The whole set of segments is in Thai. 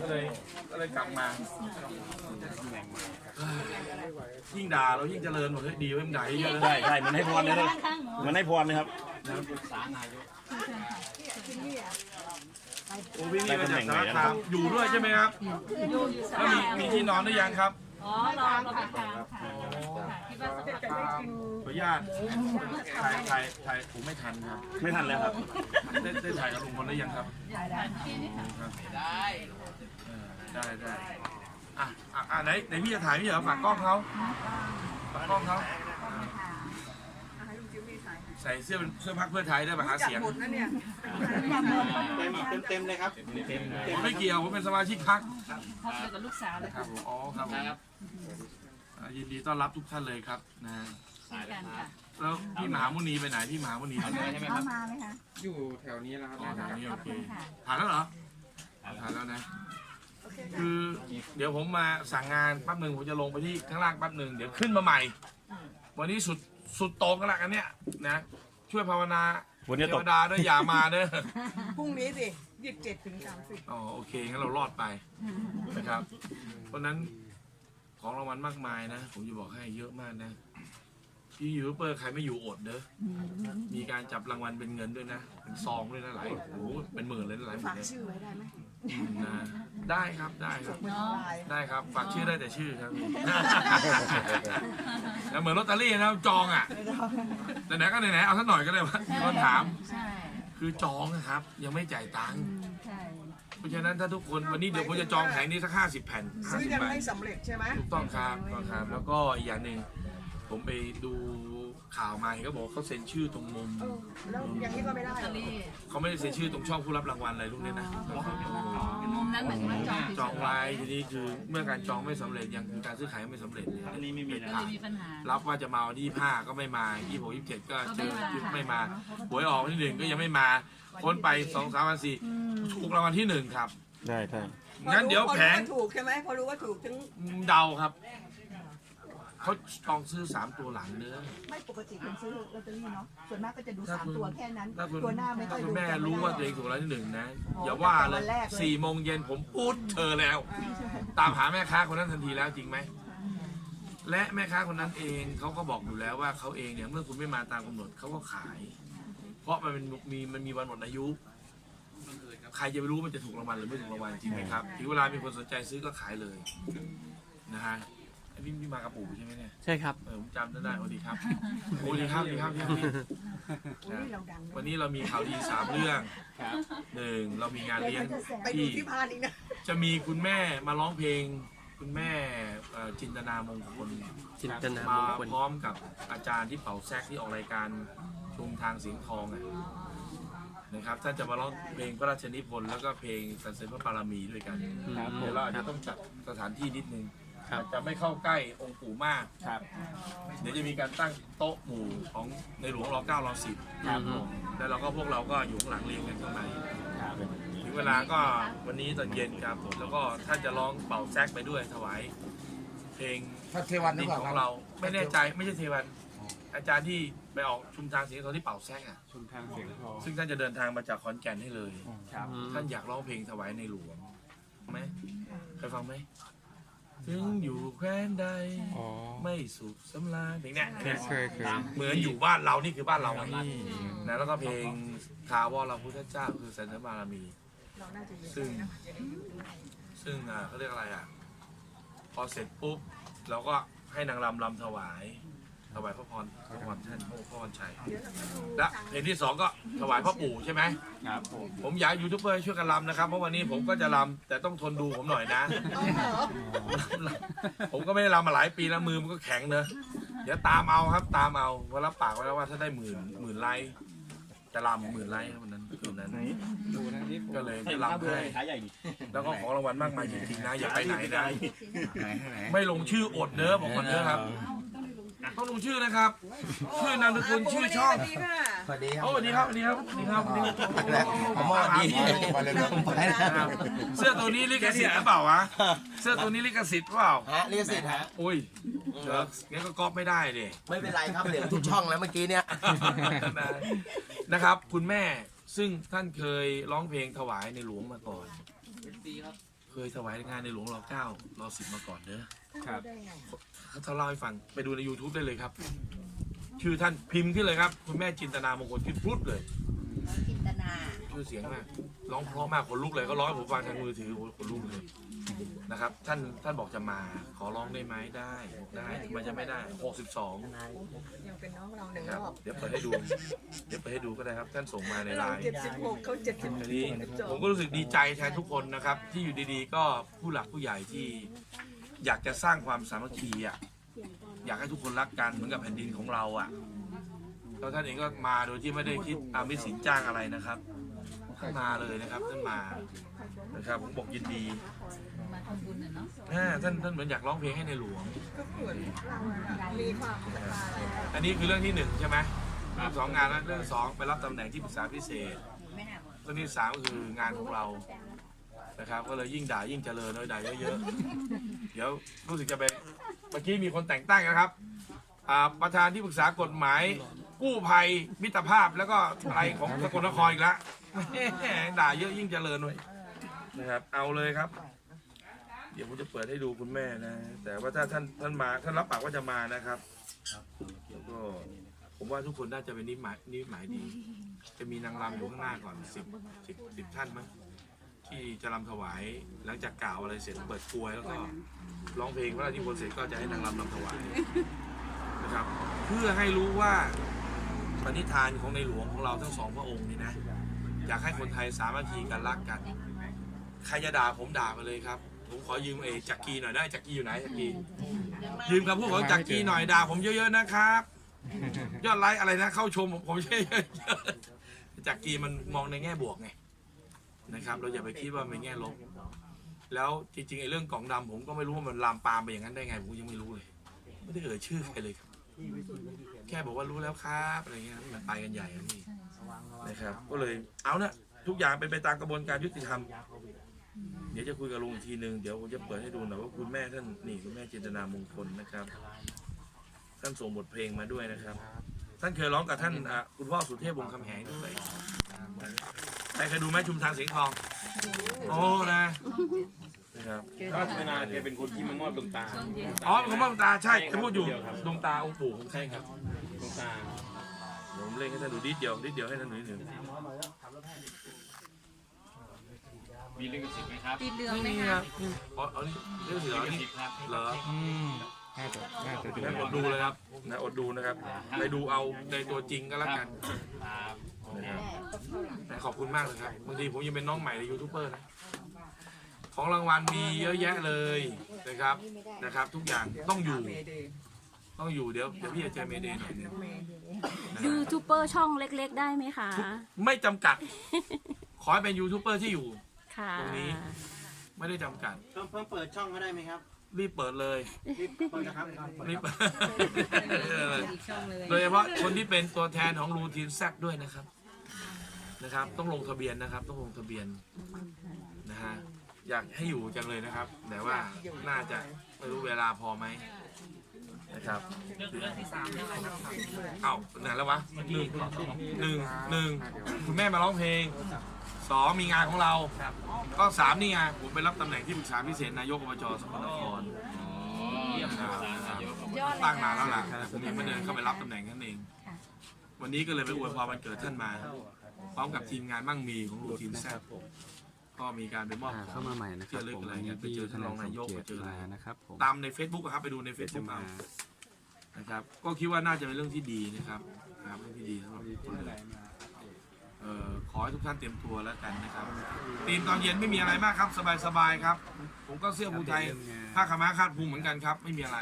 ก็เลยก็เลยกลับมายิ่งด่าเรายิ่งเจริญหมดเลยดีไว้มันด่าเยอะๆเลยใช่ใช่มันให้พรเลยนะมันให้พรเลยครับโอ้พี่นี่มาจากสารคามอยู่ด้วยใช่ไหมครับแล้วมีมีที่นอนหรือยังครับ อ๋อรอเราเป็นกลางค่ะคิดว่าจะ ขออนุญาตถ่ายถ่ายถ่ายผมไม่ทันครับ ไม่ทันแล้วครับ ได้ได้ถ่ายกับลุงพลหรือยังครับที่นี่ค่ะครับได้ได้ได้อะอะอะไหนไหนพี่จะถ่ายพี่เหรอฝากกล้องเขาฝากกล้องเขาใส่เสื้อเป็นเสื้อพักเพื่อไทยได้มาหาเสียงหมดนะเนี่ยเต็มเต็มเลยครับเต็มผมไม่เกี่ยว ผมเป็นสมาชิกพักเขาเจอกับลูกสาวเลยครับผมอ๋อครับผมอะ ยินดีต้อนรับทุกท่านเลยครับนะเช่นกันค่ะแล้วพี่มหามุนีไปไหนพี่มหามุนีไปไหนเข้ามาไหมคะอยู่แถวนี้แล้วครับอ๋อทางนี้ขโออบเคคุณค่ะ ผ่านแล้วเหรอผ่านแล้วนะ คือเดี๋ยวผมมาสั่งงานแป๊บหนึ่งผมจะลงไปที่ข้างล่างแป๊บหนึ่งเดี๋ยวขึ้นมาใหม่ วันนี้สุดสุดโต่งกันละกันเนี่ยนะช่วยภาวนาวันเทนี้ตวกดาด้วยอย่ามาเด้อ พรุ่งนี้สิยี่สิบเจ็ดถึงสามสิบ อ๋อโอเคงั้นเรารอดไปนะครับ เพราะฉะนั้น ของรางวัลมากมายนะ ผมจะบอกให้เยอะมากนะ พี่ยูทูบเบอร์ใครไม่อยู่อดเด้อมีการจับรางวัลเป็นเงินด้วยนะ เป็นซองด้วยนะหลายโอ้โหเป็นหมื่นเลยนะหลายหมื่ฝานกเลยชื่อไว้ได้ไหมอืมนะได้ครับได้ครับไม่ทำลายได้ครับ ฝากชื่อได้แต่ชื่อครับ แล้วเหมือนลอตเตอรี่นะจองอะแต่ไหนๆก็ไหนๆเอาสักหน่อยก็ได้วะมีคนถาม ใช่คือจองนะครับ ยังไม่จ่ายตังค์ใช่ เพราะฉะนั้นถ้าทุกคนวันนี้เดี๋ยวผมจะจองแผงนี้สักห้าสิบแผ่นห้าซื้อสิบยังใบไม่สำเร็จใช่ไหมถูกต้องครับถูกต้องครับ แล้วก็อีกอย่างหนึ่งผมไปดูข่าวมาเห็นเขาบอกว่าเขาเซ็นชื่อตรงมุม เออแล้วอย่างนี้ก็ไม่ได้ลอตเตอรี่เขาไม่ได้เซ็นชื่อตรงช่องผู้รับรางวัลอะไรพวกนี้นะมุมนั้นเหมือนว่าจองผิดจองไว้ทีนี้คือเมื่อการจองไม่สำเร็จยังการซื้อขายไม่สำเร็จเนี่ยอันนี้ไม่มีนะก็เลยมีปัญหา รับว่าจะมาวันที่ห้าก็ไม่มายี่หกยี่เจ็ดก็เจอก็ไม่มา ไม่มาหวยออกวันที่หนึ่งก็ยังไม่มา พ้นไปสองสามวันสี่ถูกรางวัลที่หนึ่งครับได้ใช่งั้นเดี๋ยวแผงพอรู้าถูกใช่ไหมพอรู้ว่าถูกถึงเดาครับเขาจองซื้อสามตัวหลังเนื้อ ไม่ปกติคนซื้อลอตเตอรี่เนาะส่วนมากก็จะดูถ้าสามคุณ ตัวแค่นั้น ถ้าคุณตัวหน้าไม่ค่ถ้าอยคุดูณแม่จำไรู้ว่าตัวเองถูกรางวัลที่หนึ่งนะ อย่าว่าเลยตั้งแต่วันแรกเลยสี่โมงเย็นผมพูดเธอแล้ว ตามหาแม่ค้าคนนั้นทันทีแล้วจริงไหม และแม่ค้าคนนั้นเองเขาก็บอกอยู่แล้วว่าเขาเองเนี่ยเมื่อคุณไม่มาตามกำหนดเขาก็ขายเพ ราะมันเป็นมีมันมีวันหมดอายุ ใครจะไปรู้มันจะถูกรางวัลหรือไม่ถูกรางวัลจริงไหมครับถึงเวลามีคนสนใจซื้อก็ขายเลยนะฮะไอ้พี่พี่มากับปู่ใช่ไหมเนี่ยใช่ครับ เออผมจำได้สวัสดีครับโอ้ดีครับดีครับดีครับอุ้ยเราดังวันนี้เรามีข่าวดีสามเรื่องหนึ่งเรามีงานเลี้ยงไปดูที่พานอีกนะจะมีคุณแม่มาร้องเพลง คุณแม่เอ่อจินตนามงคลจินตนามมางคลพร้อมกับอาจารย์ที่เป่าแซกที่ออกรายการ ชุมทางเสียงทองอะนะครับท่านจะมาร้องเพลงพระราชนิพนธ์แล้วก็เพลงสรรเสริญพระบารมีด้วยกันครับผมเดี๋ยวเราอาจจะต้องจัดสถานที่นิดนึงครับอาจจะไม่เข้าใกล้องค์ปู่มากครับเดี๋ยวจะมีการตั้งโต๊ะหมู่ของในหลวงร9ร10ครับผมแล้วเราก็พวกเราก็อยู่ข้างหลังเรียงกันข้างในครับถึงเวลาก็วันนี้ตอนเย็นครับผมแล้วก็ท่านจะร้องเป่าแซกไปด้วยถวาย เพลงพระเทวันหรืดิอนเปล่าขคอรับงเราไม่แน่ใจไม่ใช่เทวัน อาจารย์ที่ไปออกชุมทางเสียงทองที่เป่าแซกอะ ชุมทางเสียงทองซึ่งท่านจะเดินทางมาจากขอนแก่นให้เลย ครับ ท่านอยากร้องเพลงถวายในหลวงไหมเคยฟังไหมถึงอยู่แคว้นใด อ๋อ ไม่สุขสำราญเพลงเนี้ยเนี่ยเคยเคยเหมือนอยู่บ้านเรานี่คือบ้านเราไงนะแล้วก็เพลงทาวรเราพุทธเจ้าคือสันติบารมีเราน่าจะอยู่ซึ่ง ซึ่งอ่าเขาเรียกอะไรอะ พอเสร็จปุ๊บ เราก็ให้นางรำรำถวาย ถวายพระพรพระพรท่านพระพรชัยและเพลงที่สองก็ถวายพ่อปู่ใช่ไหมครับผมผมอยากให้ยูทูบเบอร์ช่วยกันรำนะครับเพราะวันนี้ผมก็จะรำแต่ต้องทนดูผมหน่อยนะ ผมก็ไม่ได้รำมาหลายปีแล้วมือมันก็แข็งเนอะเดี๋ยวตามเอาครับตามเอาเพราะรับปากไว้แล้วว่าถ้าได้หมื่นหมื่นไลค์จะรำหมื่นไลค์ครับวันนั้นคืนนั้น ดูนะนี่ก็เลยใส่จะลารำเบอให้ร์ขาใหญ่ดิแล้วก็ของรางวัลมากมายจริงๆนะอย่าไปไหนนะไหนให้ไหนไม่ลงชื่ออดเด้อบอกก่อนเด้อครับ ต้องลงชื่อนะครับชื่อนามสกุลชื่อช่องดีค่ะสวัสดีครับโอ้สวัสดีครับสวัสดีครับสวัสดีครับสวัสดีครับผมว่าดีมาเลยนะไปนะนะครับเสื้อตัวนี้ลิขสิทธิ์หรือเปล่าวะ เสื้อตัวนี้ลิขสิทธิ์เปล่า ฮะลิขสิทธิ์ฮะอุ้ยเดี๋ยวงั้นก็ก๊อปไม่ได้ดิไม่เป็นไรครับเหลือทุกช่องแล้วเมื่อกี้เนี่ยนะครับ คุณแม่ซึ่งท่านเคยร้องเพลงถวายในหลวงมาก่อนเค ยถวายงานในหลวงรอเก้ารอสิบมาก่อนเด้อครับได้ไงเขาเล่าให้ฟังไปดูใน YouTube ได้เลยครับ ชื่อท่านพิมพ์ขึ้นเลยครับ คุณแม่จินตนามงคลขึ้นพุทธเลยจินตนา ชื่อเสียงมาก ร้องเพราะมากขนลุกเลยก็ร้องให้ผมฟังทางมือถือโอ้โหขนลุกเลยนะครับ ท่านท่านบอกจะมาขอร้องได้ไหมได้บอกได้ทำไมจะไม่ได้62ยังเป็นน้องเราหนึ่งครรับอบเดี๋ยวเปิดให้ดู เดี๋ยวเปิดให้ดูก็ได้ครับ ท่านส่งมาในไลเราน์ เจ็ดสิบหกเขาเจ็ดสิบอันนี้ผมก็รู้สึกดีใจแทนทุกคนนะครับ ที่อยู่ดีๆ ก็ผู้หลักผู้ใหญ่ที่อยากจะสร้างความสามัคคีอะอยากให้ทุกคนรักกันเหมือนกับแผ่นดินของเราอะแล้วท่านเองก็มาโดยที่ไม่ได้คิดอามิสินจ้างอะไรนะครับ ท่านมาเลยนะครับท่านมานะครับผมบอกยินดีมาทำบุญน่ะเนาะอ่าท่านท่านเหมือนอยากร้องเพลงให้ในหลวง ก็เหมือนเราอะมีความศรัทธาอะไรอันนี้คือเรื่องที่หนึ่งใช่ไหมเรื่องสองงานแล้วเรื่องสองไปรับตำแหน่งที่ปรึกษาพิเศษเรื่องที่สามก็คืองานของเรานะครับ ก็เลยยิ่งด่ายิ่งเจริญเลยด่าเยอะๆเดี๋ยวรู้สึกจะไปเมื่อกี้มีคนแต่งตั้งนะครับอ่าประธานที่ปรึกษากฎหมายกู้ภัยมิตรภาพแล้วก็อะไรของสกลนครอีกแล้ว แหมด่าเยอะยิ่งเจริญเลยนะครับ เอาเลยครับ เดี๋ยวผมจะเปิดให้ดูคุณแม่นะ แต่ว่าถ้าท่านท่านมาท่านรับปากว่าจะมานะครับแล้วก็ผมว่าทุกคนน่าจะเป็นนิหมายนิหมายดี จะมีนางรำอยู่ข้างหน้าก่อนสิบสิบสิบท่านมั้งที่จะรำถวายหลังจากกล่าวอะไรเสร็จเปิดกลวยแล้วก็ร้องเพลงพระราชนิพนธ์เสร็จก็จะให้นางรำรำถวายนะครับ เพื่อให้รู้ว่าปณิธานของในหลวงของเราทั้งสองพระองค์นี่นะ อยากให้คนไทยสามัคคีกันรักกัน ใครจะด่าผมด่ามาเลยครับ ผมขอยืมเอจักรีหน่อยได้จักรีอยู่ไหนจักรียืมคำพูดของจักรีหน่อยด่าผมเยอะๆนะครับ ยอดไลค์อะไรนะเข้าชมผมผมเยอะๆจักรีมันมองในแง่บวกไงนะครับ เราอย่าไปคิดว่ามันเป็นแง่ลบแล้วจริงๆไอ้เรื่องกล่องดำผมก็ไม่รู้ว่ามันลามปามไปอย่างนั้นได้ไงผมยังไม่รู้เลย ไม่ได้เอ่ยชื่อใครเลยครับ แค่บอกว่ารู้แล้วครับอะไรเงี้ยมันไปกันใหญ่อะนี่ นะครับ ก็เลยเอานะทุกอย่างเป็นไปตามกระบวนการยุติธรรม เดี๋ยวจะคุยกับลุงอีกทีนึงเดี๋ยวผมจะเปิดให้ดูหน่อยว่าคุณแม่ท่านนี่คุณแม่จินตนามงคลนะครับ ท่านส่งบทเพลงมาด้วยนะครับ ท่านเคยร้องกับท่านอะคุณพ่อสุเทพวงศ์คำแหงด้วยใครเคยดูไหมชุมทางเสียงทอง โอ้นะนะครับก็เวลาแกเป็นคนที่มามอบดวงตาช่วงเย็นอ๋อผมว่าดวงตาใช่จะพูดอยู่ดวงตาองค์ปู่ผมใช่ครับดวงตา เดี๋ยวผมเล่นให้ท่านดูนิดเดียวนิดเดียวให้ท่านดูนิดหนึ่งมีลิขสิทธิ์ไหมครับติดเหลืองไม่ไหมมีคะครับอ๋อเอานี่เรื่องสีเหรอลิขนี่สิทธิ์ครับเหรอน่าจะน่าจะงั้นอดดูเลยครับนะอดดูนะครับไปดูเอาในตัวจริงก็แล้วกันครับนะครับนะขอบคุณมากเลยครับบางทีผมยังเป็นน้องใหม่ในยูทูบเบอร์นะของรางวัลมีเยอะแยะเลยนะครับนะครับ ทุกอย่างต้องอยู่เมเดย์ ต้องอยู่เดี๋ยวเดี๋ยวพี่จะเจอเมเดย์หน่อยหนึงเมเดย์นะคยูรับทูบเบอร์ช่องเล็ก ๆ ได้ไหมคะไม่จำกัด ขอให้เป็นยูทูบเบอร์ที่อยู่ ค่ะ ตรงนี้ ไม่ได้จำกัด เพิ่มเพิ่มเปิดช่องก็ได้ไหมครับรีบเปิดเลยรีบเปิดนะครับรีบอีกช่องเลยโดยเฉพาะคนที่เป็นตัวแทนของรูทีนแซดด้วยนะครับนะครับ ต้องลงทะเบียนนะครับ ต้องลงทะเบียนนะฮะอยากให้อยู่จังเลยนะครับ แต่ว่าน่าจะไม่รู้เวลาพอไหม นะครับเรื่องที่สามเรื่องอะไรครับเอ้าไหนแล้ววะหนึ่งหนึ่งหนึ่งคุณแม่มาร้องเพลงสองมีงานของเรา ก็สามนี่ไงผมไปรับตำแหน่งที่ปรึกษาพิเศษนายกอบจสกลนครนะครับยอดเลยตั้งนานค่ะแล้วล่ะแต่ผมยังไม่เดินเข้าไปรับตำแหน่งนั่นเอง วันนี้ก็เลยไปอวยพรวันเกิดท่านมา พร้อมกับทีมงานมั่งมีของรูทีมแซด ก็มีการไปมอบอ่าของเข้ามาใหม่นะครับเจอเรื่องผมอะไรอันนี้เงี้ยไปที่เจอท่านรองนายกเกีไปยรเจอติอะไรมานะครับผมตามใน Facebook อะครับไปดูในเกียรติ Facebook มาเอานะครับก็คิดว่าน่าจะเป็นเรื่องที่ดีนะครับครับเรื่องที่ดีสำหรับทุกคนเลยเอ่อขอให้ทุกท่านเตรียมตัวแล้วกันนะครับตีมตอนเย็นไม่มีอะไรมากครับสบายๆครับ ผมก็เสื้อภูไทยผ้าขาวม้าคาดพุงเหมือนกันครับ ไม่มีอะไร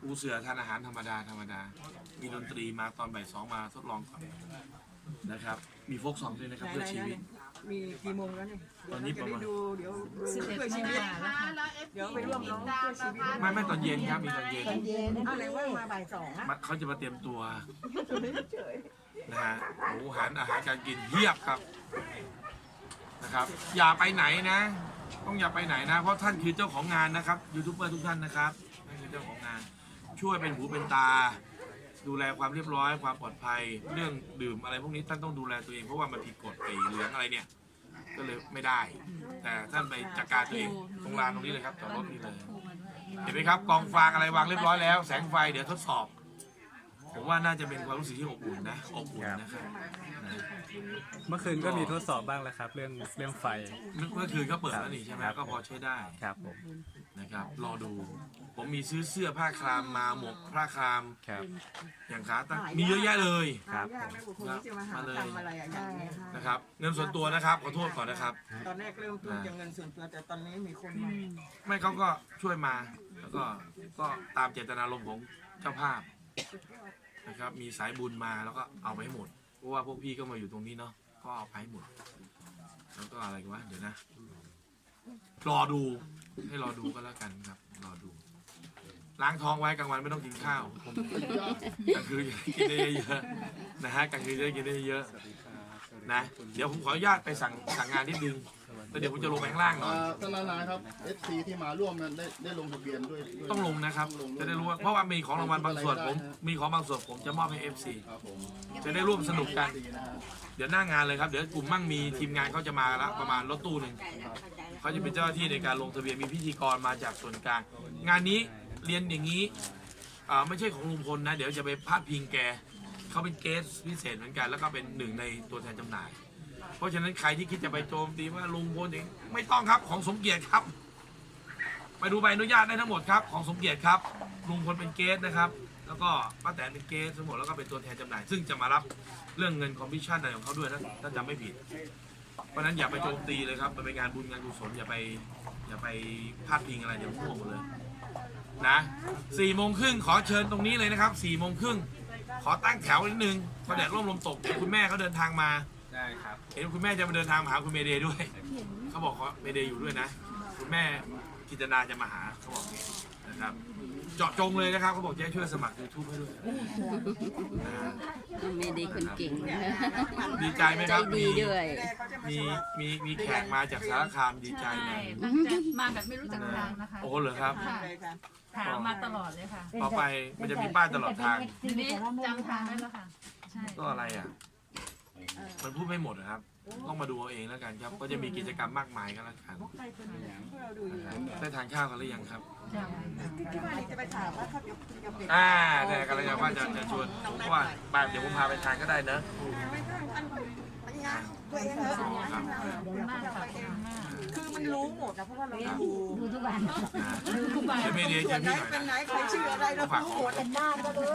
ปูเสือทานอาหารธรรมดาธรรมดา มีดนตรีมาตอนบ่ายสองมาทดลองก่อนนะครับ มีโฟกซองด้วยนะครับเพื่อชีวิต มีกี่โมงแล้วเนี่ยตอนนี้ประมาณเดี๋ยวเดี๋ยวดูสิบเอ็ดเพื่อโมชีงวิตกว่าแล้วค่ะเดี๋ยวไปร่วมร้องเพื่อชีวิตไม่ไม่ตอนเย็นครับมีตอนเย็นอะไรว่ามาบ่ายสองอะมาเขาจะมาเตรียมตัวนะฮะหมูหันอาหารการกินเยียบครับนะครับ อย่าไปไหนนะ ต้องอย่าไปไหนนะ เพราะท่านคือเจ้าของงานนะครับยูทูบเบอร์ทุกท่านนะครับท่านคือเจ้าของงาน ช่วยเป็นหูเป็นตา ดูแลความเรียบร้อยความปลอดภัย เรื่องดื่มอะไรพวกนี้ท่านต้องดูแลตัวเองเพราะว่ามันผิดกฎไอ้เหลืองอะไรเนี่ย ก็เลยไม่ได้ แต่ท่านไปจัดการตัวเองตรงลานตรงนี้เลยครับจอดรถนี่เลยเห็นไหมครับกองฟางอะไรวางเรียบร้อยแล้ว แสงไฟเดี๋ยวทดสอบผมว่าน่าจะเป็นความรู้สึกที่อบอุ่นนะอบอุ่นนะครับ เมื่อคืนก็มีทดสอบบ้างแล้วครับ เรื่องเรื่องไฟ เมื่อคืนก็เปิดแล้วนี่ใช่ไหมก็พอใช้ได้ครับผม นะครับ รอดู ผมมีซื้อเสื้อผ้าครามมาหมวกผ้าครามครับ อย่างขาตั้งมีเยอะแยะเลยครับหายากนะบุคคลที่จะมาหาทำอะไรอะอย่างเงี้ยนะครับ เงินส่วนตัวนะครับขอโทษก่อนนะครับ ตอนแรกเริ่มต้นจากเงินส่วนตัวแต่ตอนนี้มีคนมาไม่เขาก็ช่วยมาแล้วก็ก็ตามเจตนารมณ์ของเจ้าภาพนะครับ มีสายบุญมาแล้วก็เอาไปให้หมดเพ ราะว่าพวกพี่ก็มาอยู่ตรงนี้เนาะก็เอาไปให้หมดแล้วก็อะไรกันวะเดี๋ยวนะ รอดูให้รอดูก็แล้วกันครับ รอดู ล้างท้องไว้กลางวันไม่ต้องกินข้าวกลางคืนกินได้เยอะๆนะฮะกลางคืนจะได้กินได้เยอะนะ เดี๋ยวผมขออนุญาตไปสั่งสั่งงานนิดนึง แล้วเดี๋ยวผมจะลงไปข้างล่างหน่อยอ่าท่านนานาครับ FC ที่มาร่วมนั้นได้ได้ลงทะเบียนด้วยด้วย ต้องลงนะครับจะได้รู้ว่าเพราะว่ามีของรางวัลบางส่วนผมมีของบางส่วนผมจะมอบให้ FC ครับผมจะได้ร่วมสนุกกัน ดีนะฮะเดี๋ยวหน้างานเลยครับ เดี๋ยวกลุ่มมั่งมีทีมงานเขาจะมาแล้วประมาณรถตู้หนึ่งเขาจะเป็นเจ้าหน้าที่ในการลงทะเบียนมีพิธีกรมาจากส่วนกลาง งานนี้เรียนอย่างนี้อ่าไม่ใช่ของลุงพลนะ เดี๋ยวจะไปพาดพิงแกเขาเป็นเกสพิเศษเหมือนกัน แล้วก็เป็นหนึ่งในตัวแทนจำหน่าย เพราะฉะนั้นใครที่คิดจะไปโจมตีว่าลุงพลเองไม่ต้องครับของสมเกียรติครับ ไปดูใบอนุญาตได้ทั้งหมดครับของสมเกียรติครับลุงพลเป็นเกสนะครับ แล้วก็ป้าแตนเป็นเกสทั้งหมดแล้วก็เป็นตัวแทนจำหน่าย ซึ่งจะมารับเรื่องเงินคอมมิชชั่นอะไรของเขาด้วยนะถ้าจำไม่ผิด เพราะฉะนั้นอย่าไปโจมตีเลยครับมันเป็นงานบุญงานกุศลอย่าไปอย่าไปพาดพิงอะไรเดี๋ยวพ่วงหมดเลยนะสี่โมงครึ่งขอเชิญตรงนี้เลยนะครับสี่โมงครึ่งขอตั้งแถวนิดนึงเพราะแดดร่มลมตกคุณแม่เขาเดินทางมา ได้ครับเห็นคุณแม่จะมาเดินทางมาหาคุณเมเดย์ด้วย เขาบอกเขาเมเดย์อยู่ด้วยนะ คุณแม่กิจนาจะมาหาเขาบอกอย่างนี้นะครับ เจาะจงเลยนะครับเขาบอกจะให้ช่วยสมัคร YouTube ให้ด้วยนะฮะไม่ได้คนเก่งนะดีใจไหมใจครับดีมีด้วย มีมีมีแขกมาจากสารคามดีใจไหมตั้งแต่มาแบบไม่รู้จักทางนะคะ โอ้เหรอครับเลยค่ะ ถามมาตลอดเลยค่ะ ต่อไปมันจะมีป้ายตลอดทาง ทีนี้จำทางได้แล้วค่ะ ใช่ ก็อะไรอะ มันพูดไม่หมดนะครับ ต้องมาดูเอาเองแล้วกันครับ ก็จะมีกิจกรรมมากมายกันแล้วกันพวกเราดูอยู่นะครับได้ทานข้าวกันหรือยังครับที่บ้านนี่จะไปถามว่าเขาจะคุยกับเด็กอ่าแต่กำลังจะว่าจะจะชวนเพราะว่าบ่ายเดี๋ยวผมพาไปทานก็ได้เนอะไม่ต้องอันปัญญา ตัวเองเถอะมากค่ะคือมันรู้หมดนะเพราะว่าเราดูดูทุกวันเดี๋ยวเมเดียเจส่วอนไหนพี่หน่เป็นไหนใครชื่ออะไรเรารู้หมดเป็นหน้าก็รู้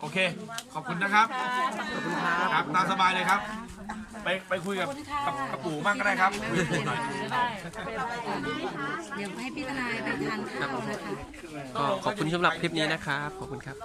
โอเค ขอบคุณนะครับครับตามสบายเลยครับ ไปไปคุยกับกับปู่บ้างก็ได้ครับคุยกับปู่หน่อยเดี๋ยวให้พี่ทนายไปทานข้าวนะคะก็ขอบคุณสำหรับคลิปนี้นะครับขอบคุณครับ